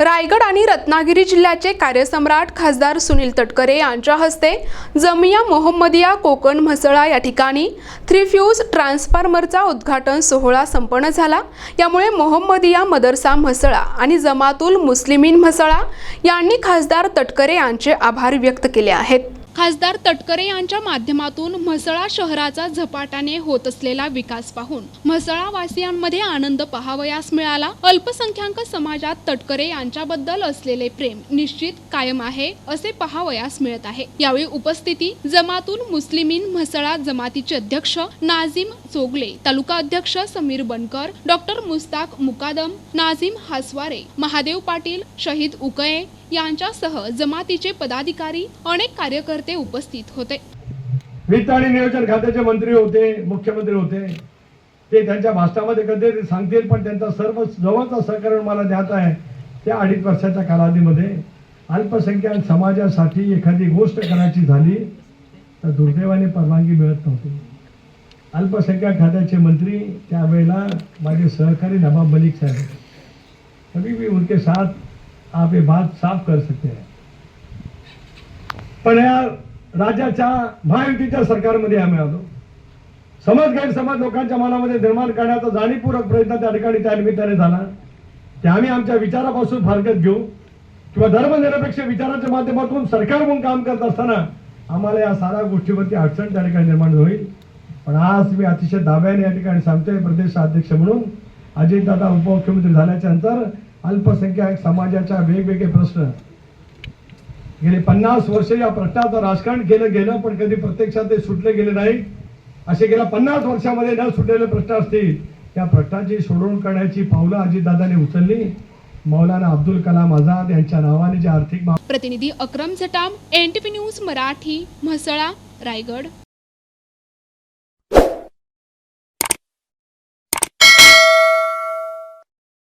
रायगड आणि रत्नागिरी जिल्ह्याचे कार्यसम्राट खासदार सुनील तटकरे यांच्या हस्ते जमिया मोहम्मदिया कोकण म्हसळा या ठिकाणी थ्री फ्यूज ट्रान्सफॉर्मरचा उद्घाटन सोहळा संपन्न झाला. यामुळे मोहम्मदिया मदरसा म्हसळा आणि जमातुल मुस्लिमीन म्हसळा यांनी खासदार तटकरे यांचे आभार व्यक्त केले आहेत. खासदार तटकरे यांच्या माध्यमातून म्हसळा शहराचा झपाट्याने होत असलेला विकास पाहून म्हसळावासियांमध्ये आनंद पहावयास मिळाला. अल्पसंख्याक समाजात तटकरे यांच्याबद्दल असलेले प्रेम निश्चित कायम आहे असे पहावयास मिळत आहे. यावेळी उपस्थिती जमातून मुस्लिमीन म्हसळा जमातीचे अध्यक्ष नाझीम चोगले तालुका अध्यक्ष समीर बनकर डॉक्टर मुस्ताक मुकादम नाझीम हासवारे महादेव पाटील शहीद उकये यांच्यासह जमातीचे पदाधिकारी अनेक कार्यकर्ते उपस्थित होते. वित्त आणि नियोजन खात्याचे मंत्री होते मुख्यमंत्री होते. ते त्यांच्या भाषणामध्ये कधी सांगतील पण त्यांचा सर्व जवळचा सहकार्य मला ज्ञात आहे त्या अडीच वर्षाच्या कालावधीमध्ये. अल्पसंख्याक समाजासाठी एखादी गोष्ट करायची झाली तर दुर्दैवाने परवानगी मिळत नव्हती. अल्पसंख्याक खात्याचे मंत्री त्यावेळेला माझे सहकारी नवाब मलिक साहेब होते. कभी भी उनके साथ आप ये बात साफ कर सकते हैं। पण या राज्याच्या महायुतीच्या सरकारमध्ये आम्ही आलो. समाज गैरसमाज लोकांच्या मनामध्ये निर्माण करण्याचा जाणीवपूर्वक प्रयत्न त्या ठिकाणी त्या निमित्ताने झाला. ते आम्ही आमच्या विचारापासून फारकत घेऊ. किंवा धर्मनिरपेक्ष विचाराच्या माध्यमातून सरकार म्हणून काम करत असताना आम्हाला या साऱ्या गोष्टीवरती अडचण त्या ठिकाणी निर्माण होईल. पण आज मी अतिशय दाव्याने या ठिकाणी सांगतोय प्रदेश अध्यक्ष म्हणून. अजितदादा उपमुख्यमंत्री झाल्याच्यानंतर अल्पसंख्याक समाजाच्या वेगवेगळे प्रश्न. गेले पन्नास वर्ष या प्रश्नाचं राजकारण केलं गेलं पण कधी प्रत्यक्षात ते सुटले गेले नाही. असे गेल्या पन्नास वर्षामध्ये न सुटलेले प्रश्न असतील. त्या प्रश्नाची सोडवणूक करण्याची पावलं अजितदादांनी उचलली. मौलाना अब्दुल कलाम आझाद यांच्या नावाने जे आर्थिक प्रतिनिधी अक्रम झटाम एनटीपी न्यूज मराठी म्हसळा रायगड.